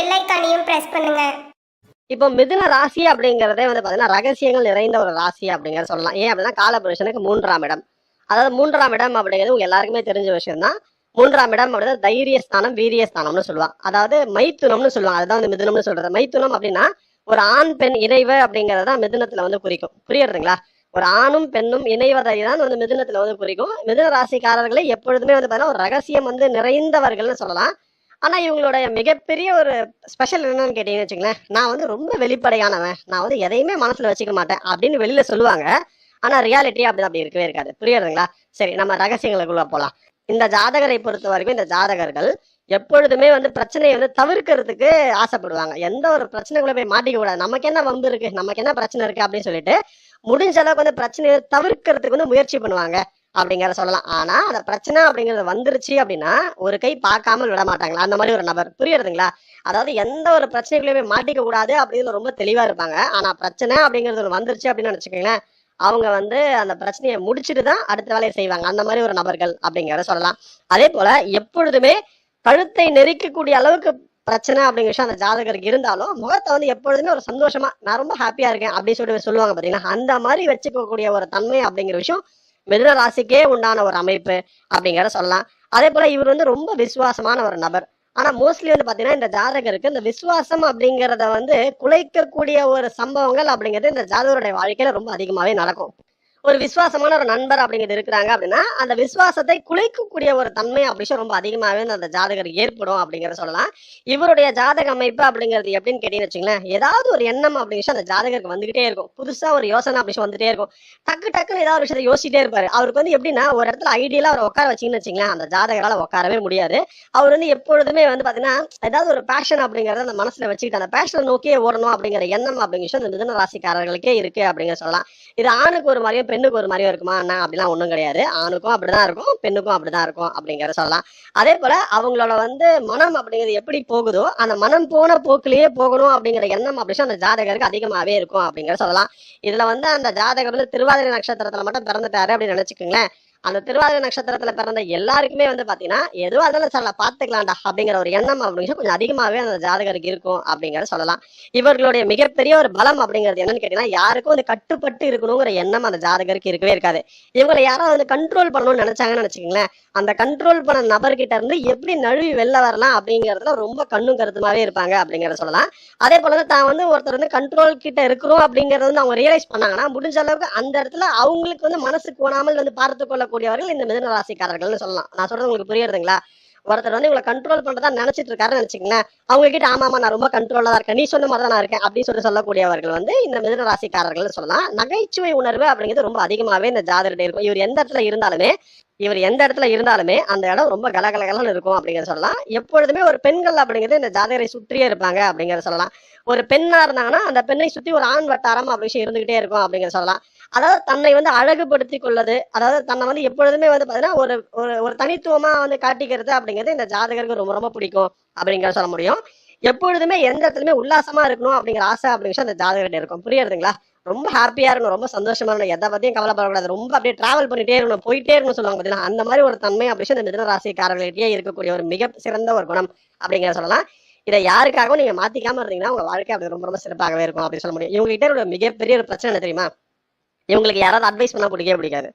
Bell ஐக்கானையும் press பண்ணுங்க. இப்போ மிதுன ராசி அப்படிங்கிறதே வந்து பார்த்தீங்கன்னா ரகசியங்கள் நிறைந்த ஒரு ராசி அப்படிங்கிறத சொல்லலாம். ஏன் அப்படின்னா காலபுருஷனுக்கு மூன்றாம் இடம். அதாவது மூன்றாம் இடம் அப்படிங்கிறது உங்க எல்லாருக்குமே தெரிஞ்ச விஷயம் தான் மூன்றாம் இடம் அப்படின்னா தைரிய ஸ்தானம் வீரிய ஸ்தானம்னு சொல்லுவாங்க. அதாவது மைத்துனம்னு சொல்லுவாங்க. அதுதான் வந்து மிதுனம்னு சொல்றது. மைத்துனம் அப்படின்னா ஒரு ஆண் பெண் இணைவு அப்படிங்கறத மிதுனத்துல வந்து குறிக்கும். புரியுறதுங்களா? ஒரு ஆணும் பெண்ணும் இணைவதை தான் வந்து மிதுனத்துல வந்து குறிக்கும். மிதுன ராசிக்காரர்களை எப்பொழுதுமே வந்து பார்த்தீங்கன்னா ஒரு ரகசியம் வந்து நிறைந்தவர்கள்னு சொல்லலாம். ஆனா இவங்களுடைய மிகப்பெரிய ஒரு ஸ்பெஷல் என்னன்னு கேட்டீங்கன்னு வச்சுங்களேன் நான் வந்து ரொம்ப வெளிப்படையானவன். நான் வந்து எதையுமே மனசுல வச்சுக்க மாட்டேன் அப்படின்னு வெளியில சொல்லுவாங்க. ஆனா ரியாலிட்டி அப்படி அப்படி இருக்கவே இருக்காது. புரியுதுங்களா சரி நம்ம ரகசியங்களுக்குள்ள போலாம். இந்த ஜாதகரை பொறுத்த வரைக்கும் இந்த ஜாதகர்கள் எப்பொழுதுமே வந்து பிரச்சனையை வந்து தவிர்க்கிறதுக்கு ஆசைப்படுவாங்க. எந்த ஒரு பிரச்சனைக்குள்ள போய் மாட்டிக்க கூடாது. நமக்கு என்ன வம்பு இருக்கு? நமக்கு என்ன பிரச்சனை இருக்கு? அப்படின்னு சொல்லிட்டு முடிஞ்ச அளவுக்கு வந்து பிரச்சனையை தவிர்க்கிறதுக்கு வந்து முயற்சி பண்ணுவாங்க. அப்படிங்கிற சொல்லலாம். ஆனா அந்த பிரச்சனை அப்படிங்கிறது வந்துருச்சு அப்படின்னா ஒரு கை பார்க்காமல் விட மாட்டாங்களா? அந்த மாதிரி ஒரு நபர். புரியுறதுங்களா? அதாவது எந்த ஒரு பிரச்சனைகளையுமே மாட்டிக்க கூடாது அப்படின்னு ரொம்ப தெளிவா இருப்பாங்க. ஆனா பிரச்சனை அப்படிங்கிறது வந்துருச்சு அப்படின்னு நினைச்சுக்கோங்களேன். அவங்க வந்து அந்த பிரச்சனையை முடிச்சுட்டு தான் அடுத்த வேலையை செய்வாங்க. அந்த மாதிரி ஒரு நபர்கள் அப்படிங்கிறத சொல்லலாம். அதே போல எப்பொழுதுமே கழுத்தை நெரிக்கக்கூடிய அளவுக்கு பிரச்சனை அப்படிங்கிற விஷயம் அந்த ஜாதகருக்கு இருந்தாலும் முகத்தை வந்து எப்பொழுதுமே ஒரு சந்தோஷமா நான் ரொம்ப ஹாப்பியா இருக்கேன் அப்படின்னு சொல்லிட்டு சொல்லுவாங்க பாத்தீங்கன்னா அந்த மாதிரி வச்சுக்கக்கூடிய ஒரு தன்மை அப்படிங்கிற விஷயம் மிதுன ராசிக்கே உண்டான ஒரு அமைப்பு அப்படிங்கிறத சொல்லலாம். அதே போல இவர் வந்து ரொம்ப விசுவாசமான ஒரு நபர். ஆனா மோஸ்ட்லி வந்து பாத்தீங்கன்னா இந்த ஜாதகருக்கு இந்த விசுவாசம் அப்படிங்கறத வந்து குலைக்கக்கூடிய ஒரு சம்பவங்கள் அப்படிங்கிறது இந்த ஜாதகருடைய வாழ்க்கையில ரொம்ப அதிகமாவே நடக்கும். ஒரு விசுவாசமான ஒரு நண்பர் அப்படிங்கிறது இருக்கிறாங்க அப்படின்னா அந்த விசுவாசத்தை குலைக்கக்கூடிய ஒரு தன்மை அப்படி ரொம்ப அதிகமாகவே அந்த ஜாதகர் ஏற்படும் அப்படிங்கிறத சொல்லலாம். இவருடைய ஜாதக அமைப்பு அப்படிங்கிறது எப்படின்னு கேட்டீங்கன்னு வச்சுங்களேன் ஏதாவது ஒரு எண்ணம் அப்படிங்கிற அந்த ஜாதகருக்கு வந்துகிட்டே இருக்கும். புதுசா ஒரு யோசனை அப்படி வந்துட்டே இருக்கும். டக்கு டக்குன்னு ஏதாவது ஒரு விஷயத்தை யோசிச்சிட்டே இருப்பாரு. அவருக்கு வந்து எப்படின்னா ஒரு இடத்துல ஐடியலா அவர் உட்கார வச்சிங்கன்னு வச்சுங்களேன் அந்த ஜாதகரால உட்காரவே முடியாது. அவர் வந்து எப்பொழுதுமே வந்து பாத்தீங்கன்னா ஏதாவது ஒரு பேஷன் அப்படிங்கறத அந்த மனசுல வச்சுக்கிட்டு அந்த பேஷனை நோக்கியே ஓடணும் அப்படிங்கிற எண்ணம் அப்படிங்கிற விஷயம் இந்த ராசிக்காரர்களுக்கே இருக்கு அப்படிங்கிற சொல்லலாம். இது ஆணுக்கு ஒரு மாதிரியும் பெண்ணுக்கு ஒரு மாதிரியும் இருக்குமா அண்ணா? அப்படிலாம் ஒண்ணும் கிடையாது. ஆணுக்கும் அப்படிதான் இருக்கும் பெண்ணுக்கும் அப்படிதான் இருக்கும் அப்படிங்கிற சொல்லலாம். அதே போல அவங்களோட வந்து மனம் அப்படிங்கிறது எப்படி போகுதோ அந்த மனம் போன போக்கிலேயே போகணும் அப்படிங்கிற எண்ணம் அப்படி அந்த ஜாதகருக்கு அதிகமாவே இருக்கும் அப்படிங்கிற சொல்லலாம். இதுல வந்து அந்த ஜாதகர் வந்து திருவாதிரை நட்சத்திரத்துல மட்டும் பிறந்துட்டாரு அப்படின்னு நினைச்சுக்கோங்களேன். அந்த திருவாதிரை நட்சத்திரத்துல பிறந்த எல்லாருக்குமே வந்து பாத்தீங்கன்னா எதுவா இருந்தாலும் சார் பாத்துக்கலாம்டா அப்படிங்கிற ஒரு எண்ணம் அப்படிங்கிற கொஞ்சம் அதிகமாவே அந்த ஜாதகருக்கு இருக்கும் அப்படிங்கறத சொல்லலாம். இவர்களுடைய மிகப்பெரிய ஒரு பலம் அப்படிங்கிறது என்னன்னு கேட்டீங்கன்னா யாருக்கும் வந்து கட்டுப்பட்டு இருக்கணுங்கிற எண்ணம் அந்த ஜாதகருக்கு இருக்கவே இருக்காது. இவங்களை யாராவது வந்து கண்ட்ரோல் பண்ணணும்னு நினைச்சாங்கன்னு நினைச்சுக்கோங்களேன் அந்த கண்ட்ரோல் பண்ண நபர்கிட்ட இருந்து எப்படி நழுவி வெளில வரலாம் அப்படிங்கறதுல ரொம்ப கண்ணும் கருத்துமாவே இருப்பாங்க அப்படிங்கறத சொல்லலாம். அதே போல தான் வந்து ஒருத்தர் வந்து கண்ட்ரோல் கிட்ட இருக்கிறோம் அப்படிங்கறது வந்து அவங்க ரியலைஸ் பண்ணாங்கன்னா முடிஞ்ச அளவுக்கு அந்த இடத்துல அவங்களுக்கு வந்து மனசு கோணாமல் வந்து பார்த்து கொள்ள கொள்ளக்கூடியவர்கள் இந்த மிதன ராசிக்காரர்கள்னு சொல்லலாம். நான் சொல்றது உங்களுக்கு புரியுறதுங்களா? ஒருத்தர் வந்து இவங்களை கண்ட்ரோல் பண்றதா நினைச்சிட்டு இருக்காருன்னு நினைச்சுங்களேன் அவங்க கிட்ட ஆமா ஆமா நான் ரொம்ப கண்ட்ரோலா தான் இருக்கேன். நீ சொன்ன மாதிரி தான் நான் இருக்கேன் அப்படின்னு சொல்லி சொல்லக்கூடியவர்கள் வந்து இந்த மிதன ராசிக்காரர்கள் சொல்லலாம். நகைச்சுவை உணர்வு அப்படிங்கிறது ரொம்ப அதிகமாவே இந்த ஜாதகர்கிட்ட இருக்கும். இவர் எந்த இடத்துல இருந்தாலுமே இவர் எந்த இடத்துல இருந்தாலுமே அந்த இடம் ரொம்ப கலகலகலன்னு இருக்கும் அப்படிங்கிறத சொல்லலாம். எப்பொழுதுமே ஒரு பெண்கள் அப்படிங்கிறது இந்த ஜாதகரை சுற்றியே இருப்பாங்க அப்படிங்கறத சொல்லலாம். ஒரு பெண்ணா இருந்தாங்கன்னா அந்த பெண்ணை சுத்தி ஒரு ஆண் வட்டாரம் அப்படி விஷயம் இருந்துகிட்டே இருக்கும் அப்படிங்கிற சொல்லலாம். அதாவது தன்னை வந்து அழகுபடுத்தி கொள்ளது அதாவது தன்னை வந்து எப்பொழுதுமே வந்து பாத்தீங்கன்னா ஒரு ஒரு ஒரு தனித்துவமா வந்து காட்டிக்கிறது அப்படிங்கிறது இந்த ஜாதகருக்கு ரொம்ப ரொம்ப பிடிக்கும் அப்படிங்கறத சொல்ல முடியும். எப்பொழுதுமே எந்த இடத்துலயுமே உல்லாசமா இருக்கணும் அப்படிங்கிற ஆசை அப்படிங்கிற அந்த ஜாதகர்கிட்ட இருக்கும். புரியறதுங்களா? ரொம்ப ஹாப்பியா இருக்கணும் ரொம்ப சந்தோஷமா இருக்கணும். எதை பத்தியும் கவலைப்படக்கூடாது. ரொம்ப அப்படியே டிராவல் பண்ணிட்டே இருக்கணும் போயிட்டே இருக்கணும் சொல்லுவாங்க பாத்தீங்கன்னா அந்த மாதிரி ஒரு தன்மை அப்படின்னு இந்த மிதன ராசிக்காரர்களிடையே இருக்கக்கூடிய ஒரு மிக சிறந்த ஒரு குணம் அப்படிங்கிற சொல்லலாம். இதை யாருக்காகவும் நீங்க மாத்திக்காம இருந்தீங்கன்னா உங்க வாழ்க்கை அப்படி ரொம்ப ரொம்ப சிறப்பாகவே இருக்கும் அப்படின்னு சொல்ல முடியும். இவங்க கிட்ட ஒரு மிகப்பெரிய ஒரு பிரச்சனை என்ன தெரியுமா? இவங்களுக்கு யாராவது அட்வைஸ் பண்ணா பிடிக்கவே பிடிக்காது.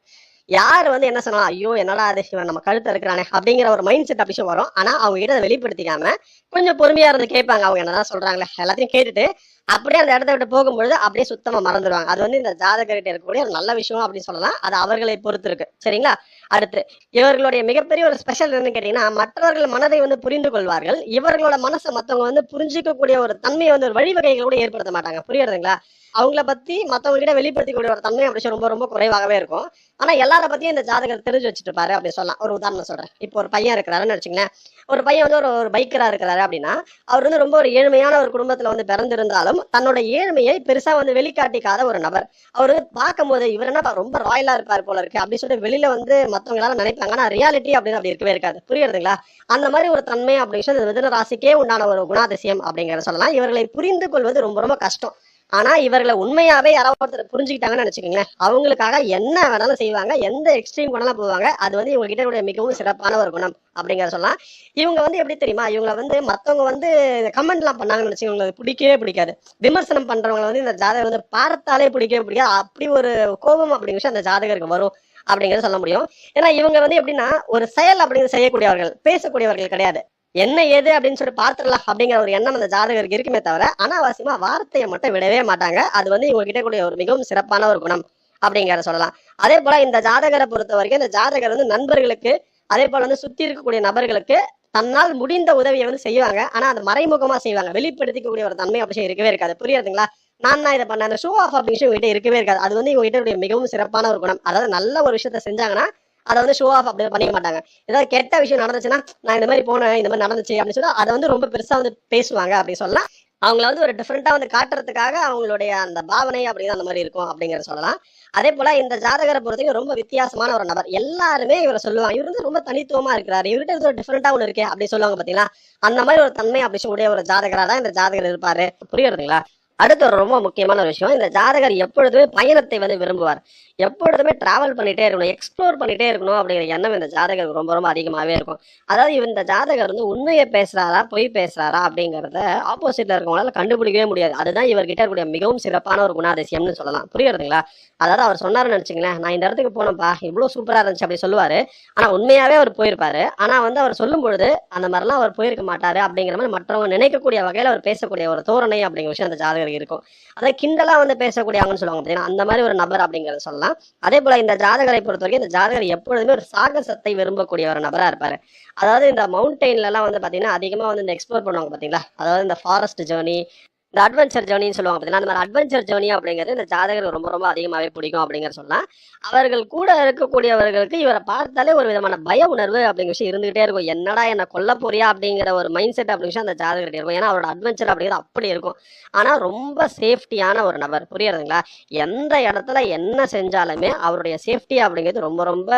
யார் வந்து என்ன சொன்னா ஐயோ என்னடா அது இவன் நம்ம கழுத்து இருக்கிறானே அப்படிங்கிற ஒரு மைண்ட் செட் அப்படி வரும். ஆனா அவங்க கிட்ட அதை வெளிப்படுத்திக்காம கொஞ்சம் பொறுமையா இருந்து கேட்பாங்க. அவங்க என்னதான் சொல்றாங்களே எல்லாத்தையும் கேட்டுட்டு அப்படியே அந்த இடத்த விட்டு போகும்பொழுது அப்படியே சுத்தமா மறந்துடுவாங்க. அது வந்து இந்த ஜாதகர்கிட்ட இருக்கக்கூடிய ஒரு நல்ல விஷயம் அப்படின்னு சொல்லலாம். அது அவர்களை பொறுத்து இருக்கு. சரிங்களா? அடுத்து இவர்களுடைய மிகப்பெரிய ஒரு ஸ்பெஷல் என்னன்னு கேட்டீங்கன்னா மற்றவர்கள் மனதை வந்து புரிந்து கொள்வார்கள். இவர்களோட மனசை மத்தவங்க வந்து புரிஞ்சிக்கக்கூடிய ஒரு தன்மையை வந்து ஒரு வழிவகைகள் கூட ஏற்படுத்த மாட்டாங்க. புரியுறதுங்களா? அவங்கள பத்தி மத்தவங்க கிட்ட வெளிப்படுத்திக்கூடிய ஒரு தன்மை அப்படி ரொம்ப ரொம்ப குறைவாகவே இருக்கும். ஆனா எல்லார பத்தியும் இந்த ஜாதகர் தெரிஞ்சு வச்சுட்டு இருப்பாரு அப்படின்னு சொல்லலாம். ஒரு உதாரணம் சொல்றேன். இப்போ ஒரு பையன் இருக்கிறாருன்னு வச்சுங்களேன் ஒரு பையன் வந்து ஒரு ஒரு பைக்கரா இருக்கிறாரு அப்படின்னா அவர் வந்து ரொம்ப ஒரு ஏழ்மையான ஒரு குடும்பத்துல வந்து பிறந்திருந்தாலும் தன்னோட ஏழ்மையை பெருசா வந்து வெளிக்காட்டிக்காத ஒரு நபர். அவர் பார்க்கும் போது இவர் என்ன ரொம்ப ராயலா இருப்பார் போல இருக்கு அப்படின்னு சொல்லிட்டு வெளியில வந்து மத்தவங்களால நினைப்பாங்க. ஆனா ரியாலிட்டி அப்படின்னு அப்படி இருக்கவே இருக்காது. புரியுறதுங்களா? அந்த மாதிரி ஒரு தன்மை அப்படிங்கிறது இந்த ராசிக்கே உண்டான ஒரு குணாதிசயம் அப்படிங்கறத சொல்லலாம். இவர்களை புரிந்து கொள்வது ரொம்ப ரொம்ப கஷ்டம். ஆனா இவர்களை உண்மையாவே யாராவது ஒருத்தர் புரிஞ்சுக்கிட்டாங்கன்னு நினைச்சுக்கோங்களேன். அவங்களுக்காக என்ன வேணாலும் செய்வாங்க எந்த எக்ஸ்ட்ரீம் வேணாலும் போவாங்க அது வந்து இவங்க கிட்ட மிகவும் சிறப்பான ஒரு குணம் அப்படிங்கிற சொல்லலாம். இவங்க வந்து எப்படி தெரியுமா? இவங்க வந்து மத்தவங்க வந்து கமெண்ட் எல்லாம் பண்ணாங்கன்னு நினைச்சு பிடிக்கவே பிடிக்காது. விமர்சனம் பண்றவங்களை வந்து இந்த ஜாதகம் வந்து பார்த்தாலே பிடிக்கவே பிடிக்காது. அப்படி ஒரு கோபம் அப்படிங்கிற அந்த ஜாதகருக்கு வரும். அப்படிங்கறத சொல்ல முடியும். ஏன்னா இவங்க வந்து எப்படின்னா ஒரு செயல் அப்படிங்கிறது செய்யக்கூடியவர்கள் பேசக்கூடியவர்கள் கிடையாது. என்ன ஏது அப்படின்னு சொல்லி பார்த்துடலாம் அப்படிங்கிற ஒரு எண்ணம் அந்த ஜாதகருக்கு இருக்குமே தவிர அனாவசியமா வார்த்தையை மட்டும் விடவே மாட்டாங்க. அது வந்து இவங்க கிட்ட கூடிய ஒரு மிகவும் சிறப்பான ஒரு குணம் அப்படிங்கிறத சொல்லலாம். அதே போல இந்த ஜாதகரை பொறுத்த வரைக்கும் இந்த ஜாதகர் வந்து நண்பர்களுக்கு அதே போல வந்து சுத்தி இருக்கக்கூடிய நபர்களுக்கு தன்னால் முடிந்த உதவியை வந்து செய்வாங்க. ஆனா அது மறைமுகமா செய்வாங்க. வெளிப்படுத்திக்கக்கூடிய ஒரு தன்மை அப்படி இருக்கவே இருக்காது. புரியுதுங்களா நான் தான் இதை பண்ண அந்த ஷோ ஆஃப் அப்படிங்கிற விஷயம் இருக்கவே இருக்காது. அது வந்து இவங்ககிட்ட மிகவும் சிறப்பான ஒரு குணம். அதாவது நல்ல ஒரு விஷயத்த செஞ்சாங்கன்னா அதை வந்து ஷோ ஆஃப் அப்படி பண்ணிக்க மாட்டாங்க. ஏதாவது கெட்ட விஷயம் நடந்துச்சுன்னா நான் இந்த மாதிரி போனேன் இந்த மாதிரி நடந்துச்சு அப்படின்னு சொல்லி அதை வந்து ரொம்ப பெருசா வந்து பேசுவாங்க அப்படின்னு சொல்லலாம். அவங்கள வந்து ஒரு டிஃப்ரெண்டா வந்து காட்டுறதுக்காக அவங்களுடைய அந்த பாவனை அப்படின்னு அந்த மாதிரி இருக்கும் அப்படிங்கிறத சொல்லலாம். அதே போல இந்த ஜாதகரை பொறுத்தவரைக்கும் ரொம்ப வித்தியாசமான ஒரு நபர். எல்லாருமே இவரை சொல்லுவாங்க. இவர் வந்து ரொம்ப தனித்துவமா இருக்கிறாரு. இவர்கிட்ட ஒரு டிஃப்ரெண்டா ஒன்று இருக்கே அப்படின்னு சொல்லுவாங்க பாத்தீங்களா? அந்த மாதிரி ஒரு தன்மை அப்படி உடைய ஒரு ஜாதகரா தான் இந்த ஜாதகர் இருப்பாரு. புரியுறதுங்களா? அடுத்து ஒரு ரொம்ப முக்கியமான ஒரு விஷயம் இந்த ஜாதகர் எப்பொழுதுமே பயணத்தை வந்து விரும்புவார். எப்பொழுதுமே டிராவல் பண்ணிட்டே இருக்கணும் எக்ஸ்ப்ளோர் பண்ணிட்டே இருக்கணும் அப்படிங்கிற எண்ணம் இந்த ஜாதகருக்கு ரொம்ப ரொம்ப அதிகமாகவே இருக்கும். அதாவது இந்த ஜாதகர் வந்து உண்மையை பேசுறாரா பொய் பேசுறாரா அப்படிங்கறத ஆப்போசிட்ல இருக்கவங்களால கண்டுபிடிக்கவே முடியாது. அதுதான் இவர்கிட்ட இருக்கக்கூடிய மிகவும் சிறப்பான ஒரு குணாதிசயம்னு சொல்லலாம். புரியுறதுங்களா அதாவது அவர் சொன்னாருன்னு நினைச்சுங்களேன் நான் இந்த இடத்துக்கு போனப்பா இவ்வளவு சூப்பரா இருந்துச்சு அப்படி சொல்லுவாரு. ஆனா உண்மையாவே அவர் போயிருப்பாரு. ஆனா வந்து அவர் சொல்லும் பொழுது அந்த மாதிரிலாம் அவர் போயிருக்க மாட்டாரு அப்படிங்கிற மாதிரி மற்றவங்க நினைக்கக்கூடிய வகையில அவர் பேசக்கூடிய ஒரு தோரணை அப்படிங்கிற விஷயம் அந்த ஜாதகர் இருக்கும். அதாவது கிண்டலா வந்து பேசக்கூடியவங்கன்னு சொல்லுவாங்க பார்த்தீங்கன்னா அந்த மாதிரி ஒரு நபர் அப்படிங்கறத சொல்லலாம். அதே போல இந்த ஜாதகரை பொறுத்த வரைக்கும் இந்த ஜாதகர் எப்பொழுதுமே ஒரு சாகசத்தை விரும்பக்கூடிய ஒரு நபரா இருப்பாரு. அதாவது இந்த மவுண்டெயின்ல எல்லாம் வந்து பாத்தீங்கன்னா அதிகமா வந்து இந்த எக்ஸ்ப்ளோர் பண்ணுவாங்க பாத்தீங்களா? அதாவது இந்த ஃபாரஸ்ட் ஜேர்னி இந்த அட்வென்ச்சர் ஜேர்னின்னு சொல்லுவாங்க பார்த்தீங்கன்னா அந்த மாதிரி அட்வென்ச்சர் ஜேர்னி அப்படிங்கிறது இந்த ஜாதகர் ரொம்ப ரொம்ப அதிகமாகவே பிடிக்கும் அப்படிங்கிற சொல்லலாம். அவர்கள் கூட இருக்கக்கூடியவர்களுக்கு இவரை பார்த்தாலே ஒரு விதமான பய உணர்வு அப்படிங்கிற விஷயம் இருந்துகிட்டே இருக்கும். என்னடா என்ன கொல்ல போறியா அப்படிங்கிற ஒரு மைண்ட் செட் அப்படிங்கிற விஷயம் அந்த ஜாதகர்கிட்ட இருக்கும். ஏன்னா அவரோட அட்வென்ச்சர் அப்படிங்கிறது அப்படி இருக்கும். ஆனால் ரொம்ப சேஃப்டியான ஒரு நபர். புரியுறதுங்களா? எந்த இடத்துல என்ன செஞ்சாலுமே அவருடைய சேஃப்டி அப்படிங்கிறது ரொம்ப ரொம்ப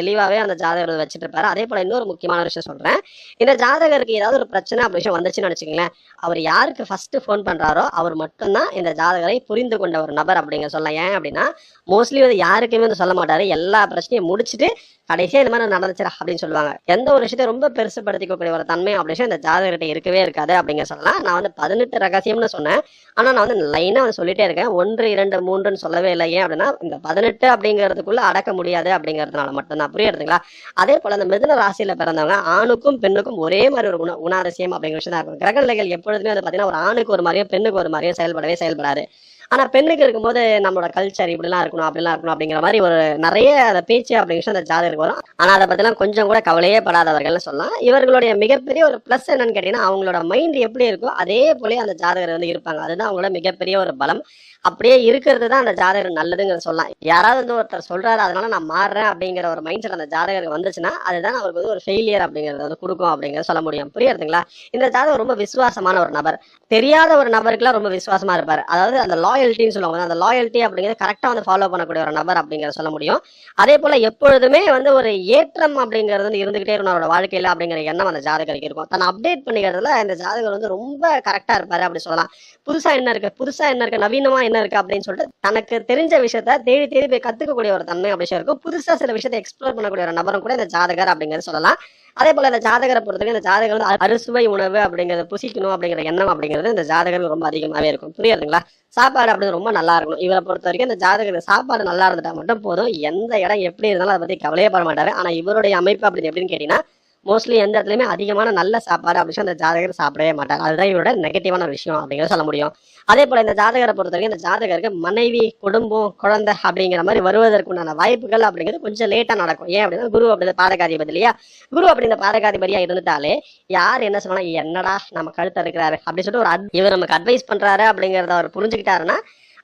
தெளிவாகவே அந்த ஜாதகர் வச்சுட்டு இருப்பாரு அதே போல இன்னொரு முக்கியமான விஷயம் சொல்றேன். இந்த ஜாதகருக்கு ஏதாவது ஒரு பிரச்சனை அப்படி விஷயம் வந்துச்சுன்னு வச்சுக்கோங்களேன் அவர் யாருக்கு ஃபர்ஸ்ட் ஃபோன் பண்ண பண்றாரோ அவர் மட்டும்தான் இந்த ஜாதகரை புரிந்து கொண்ட ஒரு நபர் அப்படிங்க சொல்லலாம் ஏன் அப்படின்னா மோஸ்ட்லி வந்து யாருக்குமே வந்து சொல்ல மாட்டாரு. எல்லா பிரச்சனையும் முடிச்சுட்டு கடைசியா இந்த மாதிரி நடந்துச்சுடா அப்படின்னு சொல்லுவாங்க. எந்த ஒரு விஷயத்தையும் ரொம்ப பெருசுபடுத்திக்கக்கூடிய ஒரு தன்மை அப்படி இந்த ஜாதகர்கிட்ட இருக்கவே இருக்காது அப்படிங்கிற சொல்லலாம். நான் வந்து பதினெட்டு ரகசியம்னு சொன்னேன். ஆனா நான் வந்து லைனா வந்து சொல்லிட்டே இருக்கேன். ஒன்று இரண்டு மூன்றுன்னு சொல்லவே இல்லை ஏன் அப்படின்னா இந்த பதினெட்டு அப்படிங்கிறதுக்குள்ள அடக்க முடியாது அப்படிங்கிறதுனால மட்டும்தான். புரியுறதுங்களா அதே போல இந்த மிதன ராசியில பிறந்தவங்க ஆணுக்கும் பெண்ணுக்கும் ஒரே மாதிரி ஒரு குண குணாதிசயம் அப்படிங்கிற விஷயம் தான் இருக்கும். கிரகநிலைகள் எப்பொழுதுமே வந்து பாத்தீங்கன்னா ஒரு ஆணுக்கு ஒரு மாதிரியும் பெண்ணுக்கு ஒரு மாதிரியும் செயல்படவே செயல்படாது. ஆனா பெண்ணுக்கு இருக்கும்போது நம்மளோட கல்ச்சர் இப்படிலாம் இருக்கணும் அப்படிலாம் இருக்கணும் அப்படிங்கிற மாதிரி ஒரு நிறைய அதை பேச்சு அப்படிங்கிற அந்த ஜாதகருக்கு வரும். ஆனா அதை பத்திலாம் கொஞ்சம் கூட கவலையே படாதவர்கள்னு சொல்லலாம். இவர்களுடைய மிகப்பெரிய ஒரு பிளஸ் என்னன்னு கேட்டீங்கன்னா அவங்களோட மைண்ட் எப்படி இருக்கோ அதே போல அந்த ஜாதகர் வந்து இருப்பாங்க. அதுதான் அவங்களோட மிகப்பெரிய ஒரு பலம். அப்படியே இருக்கிறது தான் அந்த ஜாதகர் நல்லதுங்கிற சொல்லலாம். யாராவது வந்து ஒருத்தர் சொல்றாரு அதனால நான் மாறுறேன் அப்படிங்கிற ஒரு மைண்ட் செட் அந்த ஜாதகருக்கு வந்துச்சுன்னா அதுதான் அவருக்கு வந்து ஒரு ஃபெயிலியர் அப்படிங்கறத வந்து கொடுக்கும் அப்படிங்கறத சொல்ல முடியும். புரியுதுங்களா இந்த ஜாதகம் ரொம்ப விசுவாசமான ஒரு நபர். தெரியாத ஒரு நபருக்குலாம் ரொம்ப விசுவாசமா இருப்பாரு. அதாவது அந்த லாயல்ட்டின்னு சொல்லுவாங்க. அந்த லாயல்ட்டி அப்படிங்கிறது கரெக்டாக வந்து ஃபாலோ பண்ணக்கூடிய ஒரு நபர் அப்படிங்கிறத சொல்ல முடியும். அதே போல எப்பொழுதுமே வந்து ஒரு ஏற்றம் அப்படிங்கிறது வந்து இருந்துகிட்டே இருக்கும் அவரோட வாழ்க்கையில் அப்படிங்கிற எண்ணம் அந்த ஜாதகருக்கு இருக்கும். தன்னை அப்டேட் பண்ணிக்கிறதுல இந்த ஜாதகர் வந்து ரொம்ப கரெக்டா இருப்பாரு அப்படி சொல்லலாம். புதுசாக என்ன இருக்கு? புதுசாக என்ன இருக்கு? நவீனமா என்ன இருக்கு? அப்படின்னு சொல்லிட்டு தனக்கு தெரிஞ்ச விஷயத்த தேடி தேடி போய் கற்றுக்கக்கூடிய ஒரு தன்மை அப்படி இருக்கும். புதுசா சில விஷயத்தை எக்ஸ்ப்ளோர் பண்ணக்கூடிய ஒரு நபரும் கூட இந்த ஜாதகர் அப்படிங்கிறது சொல்லலாம். அதே போல இந்த ஜாதகரை பொறுத்தவரைக்கும் இந்த ஜாதகர் வந்து அறுசுவை உணவு அப்படிங்கறத புசிக்கணும் அப்படிங்கிற எண்ணம் அப்படிங்கிறது இந்த ஜாதகருக்கு ரொம்ப அதிகமாவே இருக்கும். புரியுதுங்களா? சாப்பாடு அப்படி ரொம்ப நல்லா இருக்கணும். இவரை பொறுத்த வரைக்கும் இந்த ஜாதகர் சாப்பாடு நல்லா இருந்துட்டா மட்டும் போதும். எந்த இடம் எப்படி இருந்தாலும் அதை பத்தி கவலையே பட மாட்டாரு. ஆனா இவருடைய அமைப்பு அப்படி எப்படின்னு கேட்டீங்கன்னா மோஸ்ட்லி எந்த இடத்துலயுமே அதிகமான நல்ல சாப்பாடு அப்படின்னு அந்த ஜாதகர் சாப்பிடவே மாட்டார். அதுதான் இவரோட நெகட்டிவான விஷயம் அப்படிங்கிறத சொல்ல முடியும். அதே போல இந்த ஜாதகரை பொறுத்த வரைக்கும் இந்த ஜாதகருக்கு மனைவி குடும்பம் குழந்தை அப்படிங்கிற மாதிரி வருவதற்குண்டான வாய்ப்புகள் அப்படிங்கிறது கொஞ்சம் லேட்டா நடக்கும். ஏன் அப்படின்னா குரு அப்படி பாதகாதிபதி இல்லையா? குரு அப்படி இந்த பாதகாதிபதியா இருந்துட்டாலே யார் என்ன சொன்னா என்னடா நம்ம கழுத்த இருக்கிறாரு அப்படின்னு சொல்லிட்டு ஒரு இவர் நமக்கு அட்வைஸ் பண்றாரு அப்படிங்கறத அவர் புரிஞ்சுக்கிட்டாருன்னா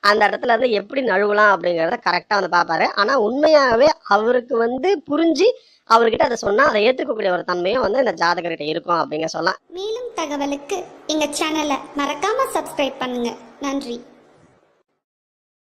அந்த இடத்துல இருந்து எப்படி நழுவலாம் அப்படிங்கறத கரெக்டா வந்து பார்ப்பாரு. ஆனா உண்மையாகவே அவருக்கு வந்து புரிஞ்சு அவர்கிட்ட அதை சொன்னா அதை ஏத்துக்கக்கூடிய ஒரு தன்மையும் வந்து இந்த ஜாதகர்கிட்ட இருக்கும் அப்படிங்க சொல்லலாம். மேலும் தகவலுக்கு எங்க சேனலை மறக்காம சப்ஸ்கிரைப் பண்ணுங்க. நன்றி.